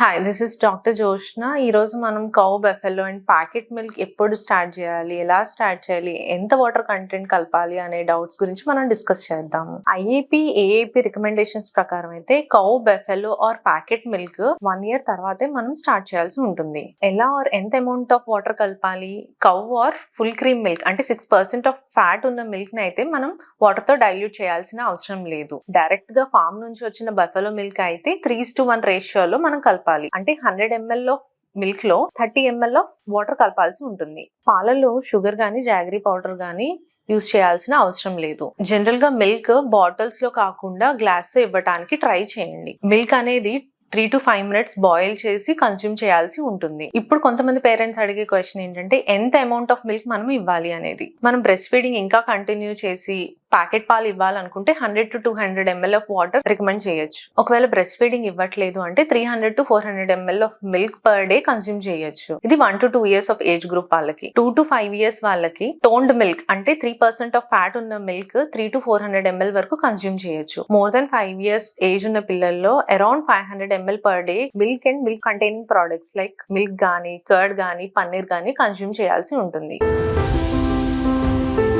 Hi this is doctor Joshna ఈరోజు మనం cow buffalo and packet milk ఎప్పుడు start చేయాలి ఎలా స్టార్ట్ చేయాలి ఎంత వాటర్ కంటెంట్ కలపాలి అనే డౌట్స్ గురించి మనం డిస్కస్ చేద్దాము. ఐఏపీ ఏఏపీ రికమెండేషన్స్ ప్రకారం అయితే cow buffalo or packet milk one year తర్వాతే మనం స్టార్ట్ చేయాల్సి ఉంటుంది. ఎలా ఆర్ ఎంత అమౌంట్ ఆఫ్ వాటర్ కలపాలి cow or full cream milk అంటే సిక్స్ పర్సెంట్ ఆఫ్ ఫ్యాట్ ఉన్న మిల్క్ని అయితే మనం వాటర్తో డైల్యూట్ చేయాల్సిన అవసరం లేదు. డైరెక్ట్గా ఫామ్ నుంచి వచ్చిన బెఫెలో మిల్క్ అయితే త్రీ టు వన్ రేషియోలో మనం కలపాలి. అంటే హండ్రెడ్ ఎంఎల్ ఆఫ్ మిల్క్లో థర్టీ ఎంఎల్ ఆఫ్ వాటర్ కలపాల్సి ఉంటుంది. పాలలో షుగర్ గానీ జాగరీ పౌడర్ గానీ యూస్ చేయాల్సిన అవసరం లేదు. జనరల్గా మిల్క్ బాటిల్స్లో కాకుండా గ్లాస్తో ఇవ్వడానికి ట్రై చేయండి. మిల్క్ అనేది three to five minutes boil చేసి కన్స్యూమ్ చేయాల్సి ఉంటుంది. ఇప్పుడు కొంతమంది పేరెంట్స్ అడిగే క్వశ్చన్ ఏంటంటే ఎంత అమౌంట్ ఆఫ్ మిల్క్ మనం ఇవ్వాలి అనేది? మనం బ్రెస్ట్ ఫీడింగ్ ఇంకా కంటిన్యూ చేసి ప్యాకెట్ పాలు ఇవ్వాలనుకుంటే hundred to two hundred ML of water recommend చేయొచ్చు. ఒకవేళ బ్రెస్ట్ ఫీడింగ్ ఇవ్వట్లేదు అంటే three hundred to four hundred ML of milk per day consume చేయొచ్చు. ఇది one to two years of age group వాళ్ళకి. టూ టు ఫైవ్ ఇయర్స్ వాళ్ళకి toned milk అంటే three percent of fat ఉన్న milk three to four hundred ML వరకు consume చేయొచ్చు. More then five years age ఉన్న పిల్లల్లో around five hundred ML per day milk and milk containing products like milk గానీ curd గానీ పన్నీర్ గానీ consume చేయాల్సి ఉంటుంది.